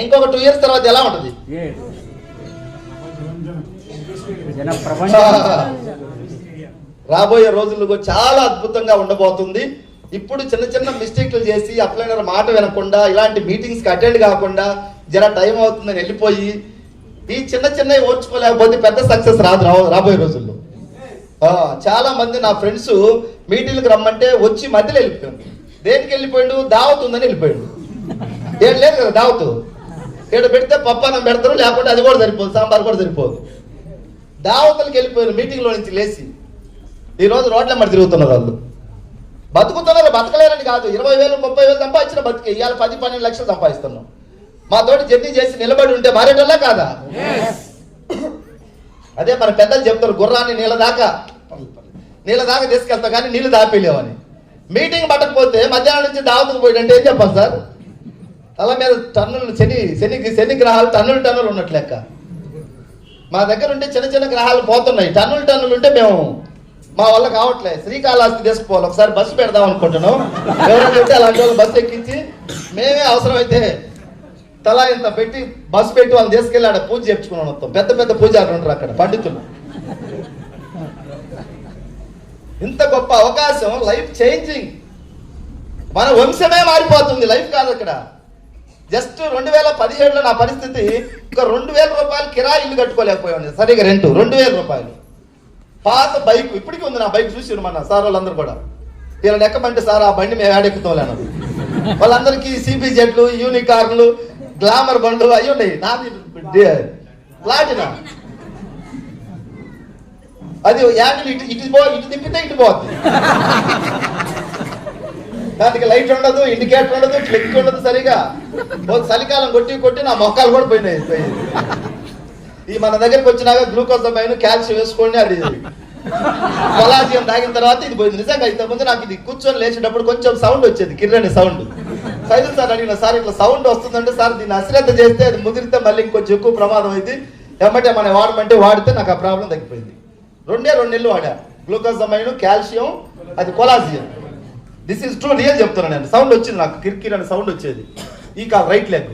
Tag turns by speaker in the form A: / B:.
A: ఇంకొక two years తర్వాత ఎలా ఉంటుంది? రాబోయే రోజుల్లో చాలా అద్భుతంగా ఉండబోతుంది. ఇప్పుడు చిన్న చిన్న మిస్టేక్లు చేసి అప్లైనర్ మాట వినకుండా ఇలాంటి మీటింగ్స్కి అటెండ్ కాకుండా జర టైం అవుతుందని వెళ్ళిపోయి ఈ చిన్న చిన్నవి ఓర్చుకోలేకపోతే పెద్ద సక్సెస్ రాదు రాబోయే రోజుల్లో. చాలా మంది నా ఫ్రెండ్స్ మీటింగ్కి రమ్మంటే వచ్చి మధ్యలో వెళ్ళిపోయాడు దేనికి వెళ్ళిపోయాడు? దావత్ ఉందని వెళ్ళిపోయాడు. ఏం లేదు కదా దావతు. ఇక్కడ పెడితే పప్పానం పెడతారు లేకపోతే అది కూడా సరిపోదు సాంబార్ కూడా సరిపోదు. దావతలకి వెళ్ళిపోయారు మీటింగ్లో నుంచి లేచి ఈరోజు రోడ్ల మరి తిరుగుతున్నారు వాళ్ళు. బతుకుతున్నారు బతకలేరని కాదు. ఇరవై వేలు ముప్పై వేలు సంపాదించిన బతికే ఇవాళ పది పన్నెండు లక్షలు సంపాదిస్తున్నాం. మా తోటి జర్నీ చేసి నిలబడి ఉంటే మారేటల్లా కాదా? అదే మన పెద్దలు చెప్తారు గుర్రాన్ని నీళ్ళ దాకా నీళ్ళ దాకా తీసుకెళ్తా కానీ నీళ్ళు దాపేలేవని మీటింగ్ పట్టకపోతే మధ్యాహ్నం నుంచి దావతకు పోయిందంటే ఏం చెప్పాలి సార్? తల మీద టన్నులు శని శని శని గ్రహాలు టన్నులు టన్నులు ఉన్నట్లు లెక్క. మా దగ్గర ఉంటే చిన్న చిన్న గ్రహాలు పోతున్నాయి. టన్నులు టన్నులు ఉంటే మేము మా వల్ల కావట్లేదు శ్రీకాళహస్తి తీసుకుపోవాలి. ఒకసారి బస్సు పెడదాం అనుకుంటున్నాం. ఎవరైనా అలాంటి వాళ్ళు బస్సు ఎక్కించి మేమే అవసరమైతే తల ఇంత పెట్టి బస్సు పెట్టి వాళ్ళని తీసుకెళ్ళి ఆడ పూజ చేర్చుకున్నాం మొత్తం. పెద్ద పెద్ద పూజారులు ఉంటారు అక్కడ పండితులు. ఇంత గొప్ప అవకాశం లైఫ్ చేంజింగ్. మన వంశమే మారిపోతుంది లైఫ్ కాదు అక్కడ. జస్ట్ రెండు వేల పదిహేడులో నా పరిస్థితి ఒక రెండు వేల రూపాయలు కిరాయి ఇల్లు కట్టుకోలేకపోయాను. సరిగా రెంట్ రెండు వేల రూపాయలు. పాత బైక్ ఇప్పటికీ ఉంది నా బైక్ చూసి మన సార్ వాళ్ళందరూ కూడా. వీళ్ళని ఎక్కమంటే సార్ ఆ బండి మేము ఏడెక్కుతాం వాళ్ళందరికీ సిపి జెట్లు యూనికార్లు గ్లామర్ బండ్లు అవి ఉన్నాయి నాది ప్లాటినా. అది యాంగిల్ ఇటు ఇటు పో ఇటు తిప్పితే ఇటు పోద్ది. దానికి లైట్ ఉండదు ఇండికేటర్ ఉండదు ఫ్లెక్ ఉండదు సరిగా. చలికాలం కొట్టి కొట్టి నా మొక్కలు కూడా పోయినాయి ఈ మన దగ్గరికి వచ్చినాక గ్లూకోజ్ పైన కాల్షియం వేసుకోండి అది. కొలాజియం తాగిన తర్వాత ఇది పోయింది. నిజంగా ఇంతకుముందు నాకు ఇది కూర్చొని లేచేటప్పుడు కొంచెం సౌండ్ వచ్చేది కిర్రని సౌండ్ సైజు సార్ అడిగిన సార్ ఇట్లా సౌండ్ వస్తుందంటే సార్ దీన్ని అశ్రద్ధ చేస్తే అది ముదిరితే మళ్ళీ ఇంకొంచెం ఎక్కువ ప్రమాదం అయింది ఎమ్మటే మనం వాడమంటే వాడితే నాకు ఆ ప్రాబ్లం తగ్గిపోయింది. రెండే రెండు నెలలు వాడా. గ్లూకోజమైన్ కాల్షియం అది collagen this is true real చెప్తున్నాను నేను. సౌండ్ వచ్చింది నాకు. కిర్కిర్ అనే సౌండ్ వచ్చేది. ఈ కాల్ రైట్ లెగ్